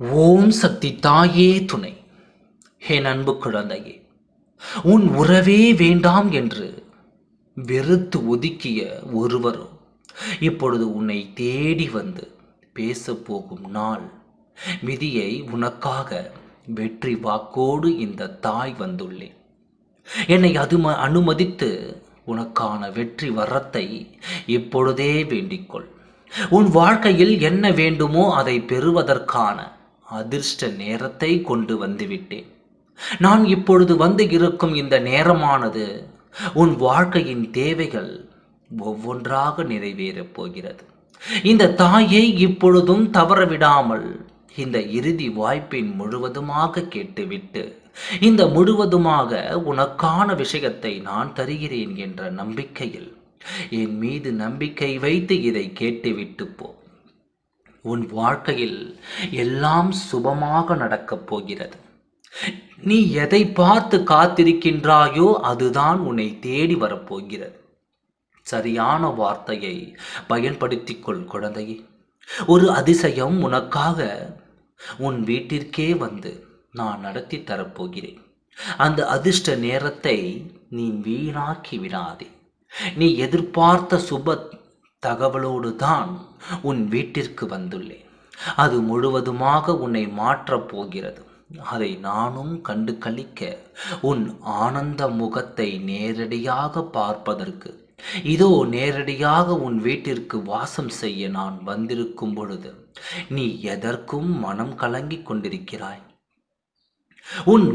ஓம் சக்தி தாயே துணை. என் அன்பு குழந்தையே உன் உறவே வேண்டாம் என்று வெறுத்து ஒதுக்கிய ஒருவரும் இப்பொழுது உன்னை தேடி வந்து பேசப் போகும் நாள். விதியை உனக்காக வெற்றி வாக்கோடு இந்த தாய் வந்துள்ளேன். என்னை அது அனுமதித்து உனக்கான வெற்றி வரத்தை இப்பொழுதே வேண்டிக்கொள் உன் வாழ்க்கையில் என்ன வேண்டுமோ அதை பெறுவதற்கான அதிர்ஷ்ட நேரத்தை கொண்டு வந்துவிட்டேன். நான் இப்பொழுது வந்து இருக்கும் இந்த நேரமானது உன் வாழ்க்கையின் தேவைகள் ஒவ்வொன்றாக நிறைவேறப் போகிறது. இந்த தாயை இப்பொழுதும் தவறவிடாமல் இந்த இறுதி வாய்ப்பின் முழுவதுமாக கேட்டுவிட்டு இந்த முழுவதுமாக உனக்கான விஷயத்தை நான் தருகிறேன் என்ற நம்பிக்கையில் என் மீது நம்பிக்கை வைத்து இதை கேட்டுவிட்டு போ. உன் வாழ்க்கையில் எல்லாம் சுபமாக நடக்கப் போகிறது. நீ எதை பார்த்து காத்திருக்கின்றாயோ அதுதான் உன்னை தேடி வரப்போகிறது சரியான வார்த்தையை பயன்படுத்திக் கொள் குழந்தையே. ஒரு அதிசயம் உனக்காக உன் வீட்டிற்கே வந்து நான் நடத்தி தரப்போகிறேன் அந்த அதிர்ஷ்ட நேரத்தை நீ வீணாக்கி விடாதே. நீ எதிர்பார்த்த சுப தகவலோடு தான் உன் வீட்டிற்கு வந்துள்ளேன். அது முழுவதுமாக உன்னை மாற்றப் போகிறது. அதை நானும் கண்டு கழிக்க உன் ஆனந்த முகத்தை நேரடியாக பார்ப்பதற்கு இதோ நேரடியாக உன் வீட்டிற்கு வாசம் செய்ய நான் வந்திருக்கும் பொழுது நீ எதற்கும் மனம் கலங்கிக் கொண்டிருக்கிறாய். உன்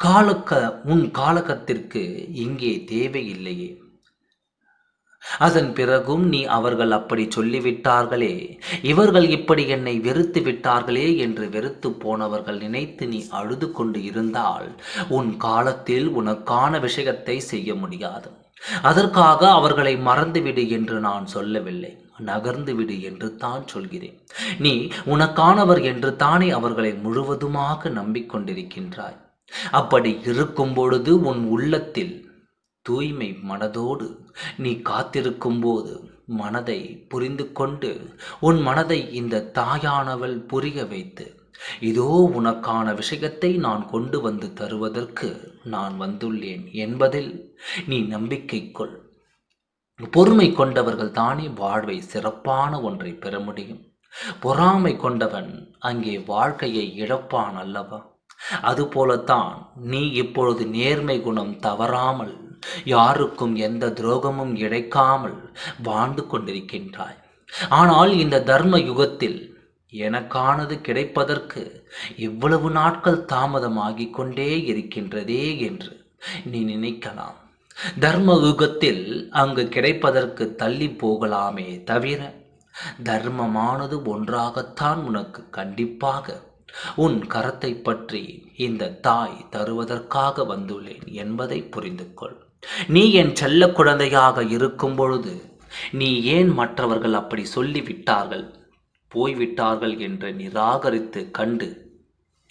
காலக்க உன் காலகத்திற்கு இங்கே தேவையில்லையே. அதன் பிறகும் நீ அவர்கள் அப்படி சொல்லிவிட்டார்களே. இவர்கள் இப்படி என்னை வெறுத்து விட்டார்களே என்று வெறுத்து போனவர்கள் நினைத்து நீ அழுது கொண்டு இருந்தால் உன் காலத்தில் உனக்கான விஷயத்தை செய்ய முடியாது. அதற்காக அவர்களை மறந்துவிடு என்று நான் சொல்லவில்லை. நகர்ந்து விடு என்று தான் சொல்கிறேன். நீ உனக்கானவர் என்று தானே அவர்களை முழுவதுமாக நம்பிக்கொண்டிருக்கின்றாய். அப்படி இருக்கும் பொழுது உன் உள்ளத்தில் தூய்மை மனதோடு நீ காத்திருக்கும் போது மனதை புரிந்து கொண்டு உன் மனதை இந்த தாயானவள் புரிய வைத்து இதோ உனக்கான விஷயத்தை நான் கொண்டு வந்து தருவதற்கு நான் வந்துள்ளேன் என்பதில் நீ நம்பிக்கை கொள். பொறுமை கொண்டவர்கள் தானே வாழ்வை சிறப்பான ஒன்றை பெற முடியும். பொறாமை கொண்டவன் அங்கே வாழ்க்கையை இழப்பான் அல்லவா? அதுபோலத்தான் நீ இப்பொழுது நேர்மை குணம் தவறாமல் யாருக்கும் எந்த துரோகமும் இழைக்காமல் வாழ்ந்து கொண்டிருக்கின்றாய். ஆனால் இந்த தர்ம யுகத்தில் எனக்கானது கிடைப்பதற்கு இவ்வளவு நாட்கள் தாமதமாகிக் கொண்டே இருக்கின்றதே என்று நீ நினைக்கலாம். தர்ம யுகத்தில் அங்கு கிடைப்பதற்கு தள்ளி போகலாமே தவிர தர்மமானது ஒன்றாகத்தான் உனக்கு கண்டிப்பாக உன் கரத்தை பற்றி இந்த தாய் தருவதற்காக வந்துள்ளேன் என்பதை புரிந்து கொள் நீ என் செல்ல குழந்தையாக இருக்கும் பொழுது நீ ஏன் மற்றவர்கள் அப்படி சொல்லிவிட்டார்கள்? போய்விட்டார்கள் என்று நிராகரித்து கண்டு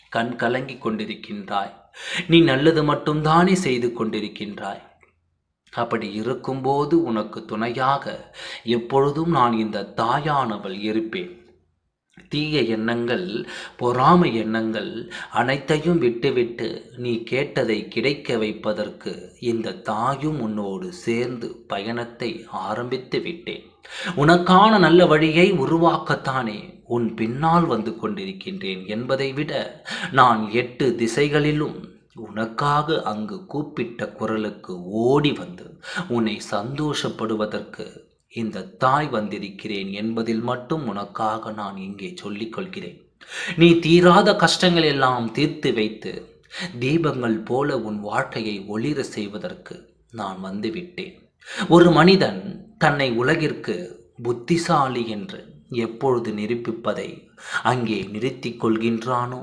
கண் கலங்கி கொண்டிருக்கின்றாய். நீ நல்லது மட்டும்தானே செய்து கொண்டிருக்கின்றாய். அப்படி இருக்கும்போது உனக்கு துணையாக எப்பொழுதும் நான் இந்த தாயானவள் இருப்பேன். தீய எண்ணங்கள் பொறாமை எண்ணங்கள் அனைத்தையும் விட்டுவிட்டு நீ கேட்டதை கிடைக்க வைப்பதற்கு இந்த தாயும் உன்னோடு சேர்ந்து பயணத்தை ஆரம்பித்து விட்டேன். உனக்கான நல்ல வழியை உருவாக்கத்தானே உன் பின்னால் வந்து கொண்டிருக்கின்றேன் என்பதை விட நான் எட்டு திசைகளிலும் உனக்காக அங்கு கூப்பிட்ட குரலுக்கு ஓடி வந்து உன்னை சந்தோஷப்படுவதற்கு இந்த தாய் வந்திருக்கிறேன் என்பதில் மட்டும் உனக்காக நான் இங்கே சொல்லிக் கொள்கிறேன் நீ தீராத கஷ்டங்கள் எல்லாம் தீர்த்து வைத்து தீபங்கள் போல உன் வாழ்க்கையை ஒளிர செய்வதற்கு நான் வந்துவிட்டேன். ஒரு மனிதன் தன்னை உலகிற்கு புத்திசாலி என்று எப்பொழுது நிரூபிப்பதை அங்கே நிறுத்திக் கொள்கின்றானோ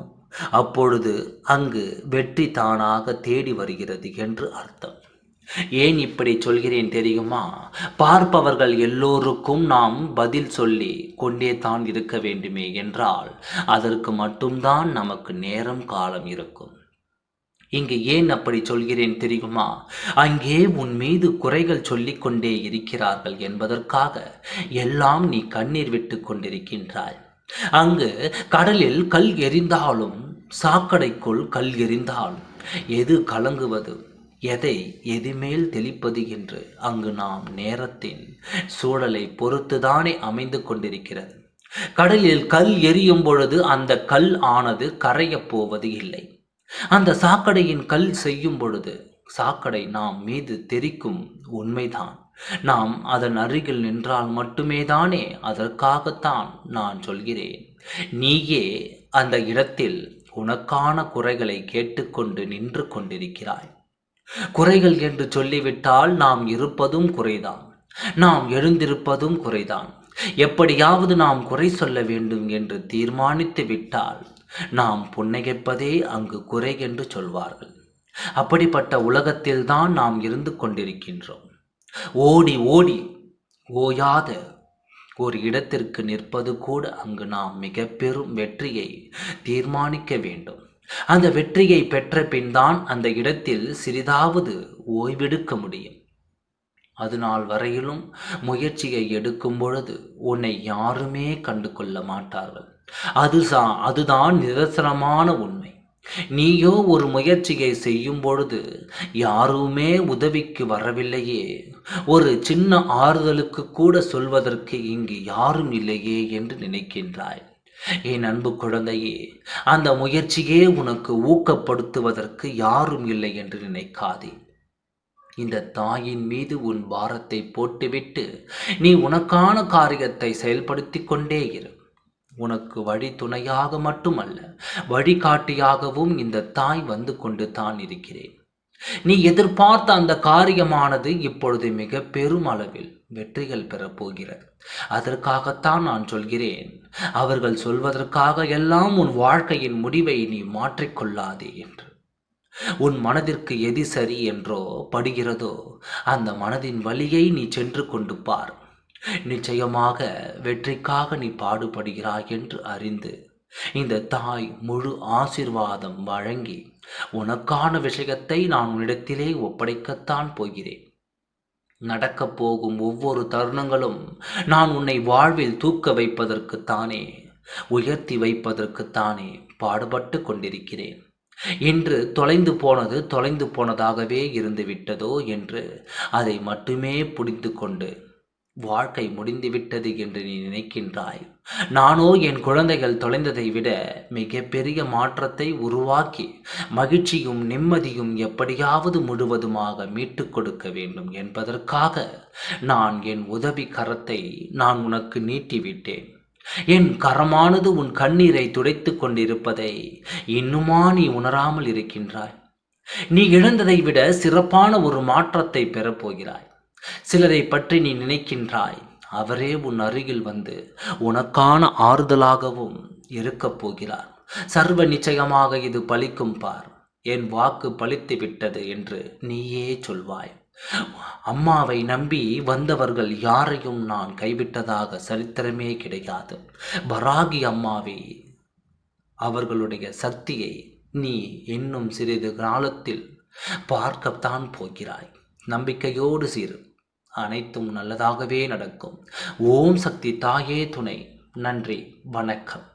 அப்பொழுது அங்கு வெற்றி தானாக தேடி வருகிறது என்று அர்த்தம். ஏன் இப்படி சொல்கிறேன் தெரியுமா? பார்ப்பவர்கள் எல்லோருக்கும் நாம் பதில் சொல்லி கொண்டே தான் இருக்க வேண்டுமே என்றால் அதற்கு மட்டும்தான் நமக்கு நேரம் காலம் இருக்கும். இங்கு ஏன் அப்படி சொல்கிறேன் தெரியுமா? அங்கே உன் மீது குறைகள் சொல்லிக்கொண்டே இருக்கிறார்கள் என்பதற்காக எல்லாம் நீ கண்ணீர் விட்டு கொண்டிருக்கின்றாய். அங்கு கடலில் கல் எரிந்தாலும் சாக்கடைக்குள் கல் எரிந்தாலும் எது கலங்குவது? எதை எதுமேல் தெளிப்பது என்று அங்கு நாம் நேரத்தின் சூழலை பொறுத்துதானே அமைந்து கொண்டிருக்கிறது. கடலில் கல் எரியும் பொழுது அந்த கல் ஆனது கரையப் போவது இல்லை. அந்த சாக்கடையின் கல் செய்யும் பொழுது சாக்கடை நாம் மீது தெரிக்கும் உண்மைதான். நாம் அதன் அருகில் நின்றால் மட்டுமே தானே அதற்காகத்தான் நான் சொல்கிறேன். நீயே அந்த இடத்தில் உனக்கான குறைகளை கேட்டுக்கொண்டு நின்று கொண்டிருக்கிறாய். குறைகள் என்று சொல்லிவிட்டால் நாம் இருப்பதும் குறைதான். நாம் எழுந்திருப்பதும் குறைதான். எப்படியாவது நாம் குறை சொல்ல வேண்டும் என்று தீர்மானித்து விட்டால் நாம் புன்னகைப்பதே அங்கு குறை என்று சொல்வார்கள். அப்படிப்பட்ட உலகத்தில்தான் நாம் இருந்து கொண்டிருக்கின்றோம். ஓடி ஓடி ஓயாத ஒரு இடத்திற்கு நிற்பது கூட அங்கு நாம் மிக பெரும் வெற்றியை தீர்மானிக்க வேண்டும். அந்த வெற்றியை பெற்ற பின்தான் அந்த இடத்தில் சிறிதாவது ஓய்வெடுக்க முடியும். அது நாள் வரையிலும் முயற்சியை எடுக்கும் பொழுது உன்னை யாருமே கண்டு கொள்ள மாட்டார்கள். அது அதுதான் நிதர்சனமான உண்மை. நீயோ ஒரு முயற்சியை செய்யும் பொழுது யாருமே உதவிக்கு வரவில்லையே. ஒரு சின்ன ஆறுதலுக்கு கூட சொல்வதற்கு இங்கு யாரும் இல்லையே என்று நினைக்கின்றாய். என் அன்பு குழந்தையே அந்த முயற்சியே உனக்கு ஊக்கப்படுத்துவதற்கு யாரும் இல்லை என்று நினைக்காதே. இந்த தாயின் மீது உன் பாரத்தை போட்டுவிட்டு நீ உனக்கான காரியத்தை செயல்படுத்தி கொண்டே இரு. உனக்கு வழி துணையாக மட்டுமல்ல வழிகாட்டியாகவும் இந்த தாய் வந்து கொண்டு தான் இருக்கிறேன். நீ எதிர்பார்த்த அந்த காரியமானது இப்பொழுது மிக பெருமளவில் வெற்றிகள் பெறப்போகிறது. அதற்காகத்தான் நான் சொல்கிறேன். அவர்கள் சொல்வதற்காக எல்லாம் உன் வாழ்க்கையின் முடிவை நீ மாற்றிக்கொள்ளாதே என்று. உன் மனதிற்கு எது சரி என்றோ படுகிறதோ அந்த மனதின் வழியை நீ சென்று கொண்டு பார். நிச்சயமாக வெற்றிக்காக நீ பாடுபடுகிறாய் என்று அறிந்து இந்த தாய் முழு ஆசிர்வாதம் வழங்கி உனக்கான விஷயத்தை நான் உன்னிடத்திலே ஒப்படைக்கத்தான் போகிறேன். நடக்கப் போகும் ஒவ்வொரு தருணங்களும் நான் உன்னை வாழ்வில் தூக்க வைப்பதற்குத்தானே உயர்த்தி வைப்பதற்குத்தானே பாடுபட்டு கொண்டிருக்கிறேன். இன்று தொலைந்து போனது தொலைந்து போனதாகவே இருந்து விட்டதோ என்று அதை மட்டுமே புரிந்து கொண்டு வாழ்க்கை முடிந்துவிட்டது என்று நீ நினைக்கின்றாய். நானோ என் குழந்தைகள் தொலைந்ததை விட மிகப்பெரிய மாற்றத்தை உருவாக்கி மகிழ்ச்சியும் நிம்மதியும் எப்படியாவது முழுவதுமாக மீட்டுக் கொடுக்க வேண்டும் என்பதற்காக நான் என் உதவி கரத்தை நான் உனக்கு நீட்டிவிட்டேன். என் கரமானது உன் கண்ணீரை துடைத்து கொண்டிருப்பதை இன்னுமா நீ உணராமல் இருக்கின்றாய். நீ இழந்ததை விட சிறப்பான ஒரு மாற்றத்தை பெறப்போகிறாய் சிலரை பற்றி நீ நினைக்கின்றாய். அவரே உன் அருகில் வந்து உனக்கான ஆறுதலாகவும் இருக்கப் போகிறார். சர்வ நிச்சயமாக இது பலிக்கும் பார். என் வாக்கு பலித்து விட்டது என்று நீயே சொல்வாய். அம்மாவை நம்பி வந்தவர்கள் யாரையும் நான் கைவிட்டதாக சரித்திரமே கிடையாது. பராகி அம்மாவை அவர்களுடைய சக்தியை நீ இன்னும் சிறிது காலத்தில் பார்க்கத்தான் போகிறாய். நம்பிக்கையோடு சீரு அனைத்தும் நல்லதாகவே நடக்கும். ஓம் சக்தி தாயே துணை. நன்றி. வணக்கம்.